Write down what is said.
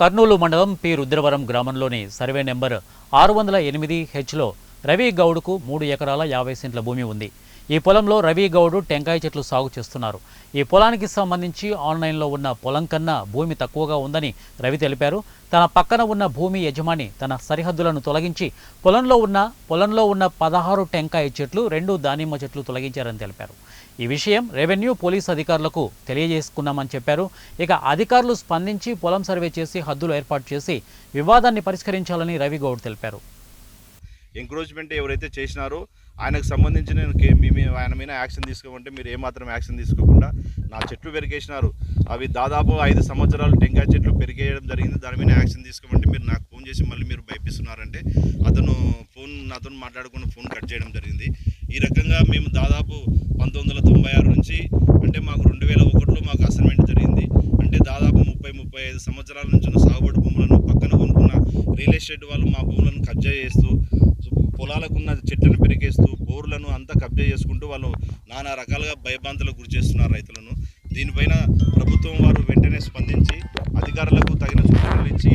కర్నూలు మండలం పి రుద్రవరం గ్రామంలోని survey number ఆరు వందల ఎనిమిది హెచ్లో రవి గౌడ్కు మూడు ఎకరాల యాభై సెంట్ల భూమి ఉంది. ఈ పొలంలో రవి గౌడ్ టెంకాయ చెట్లు సాగు చేస్తున్నారు. ఈ పొలానికి సంబంధించి ఆన్లైన్లో ఉన్న పొలం కన్నా భూమి తక్కువగా ఉందని రవి తెలిపారు. తన పక్కన ఉన్న భూమి యజమాని తన సరిహద్దులను తొలగించి పొలంలో ఉన్న పొలంలో ఉన్న పదహారు టెంకాయ చెట్లు రెండు దానిమ్మ చెట్లు తొలగించారని తెలిపారు. ఈ విషయం రెవెన్యూ పోలీస్ అధికారులకు తెలియజేసుకున్నామని చెప్పారు. ఇక అధికారులు స్పందించి పొలం సర్వే చేసి హద్దులు ఏర్పాటు చేసి వివాదాన్ని పరిష్కరించాలని రవి గౌడ్ తెలిపారు. ఎంక్రోచ్మెంట్ ఎవరైతే చేసినారో ఆయనకు సంబంధించి నేను ఆయన మీద యాక్షన్ తీసుకోమంటే మీరు ఏమాత్రం యాక్షన్ తీసుకోకుండా నా చెట్లు పెరిగేసినారు. అవి దాదాపు ఐదు సంవత్సరాలు టెంకాయ చెట్లు పెరిగేయడం జరిగింది. దాని మీద యాక్షన్ తీసుకోమంటే మీరు నాకు ఫోన్ చేసి మళ్ళీ మీరు భయపిస్తున్నారంటే అతను ఫోన్ నాతో మాట్లాడుకుని ఫోన్ కట్ చేయడం జరిగింది. ఈ రకంగా మేము దాదాపు పంతొమ్మిది వందల తొంభై ఆరు నుంచి అంటే మాకు రెండు వేల ఒకటిలో మాకు అసైన్మెంట్ జరిగింది. అంటే దాదాపు ముప్పై ముప్పై ఐదు సంవత్సరాల నుంచి సాగుబడి భూములను రియల్ ఎస్టేట్ వాళ్ళు మా భూములను కబ్జా చేస్తూ పొలాలకు ఉన్న చెట్లను పెరిగేస్తూ బోర్లను అంతా కబ్జా చేసుకుంటూ వాళ్ళు నానా రకాలుగా భయభ్రాంతులకు గురి చేస్తున్నారు రైతులను. దీనిపైన ప్రభుత్వం వారు వెంటనే స్పందించి అధికారులకు తగిన సూచనలు ఇచ్చి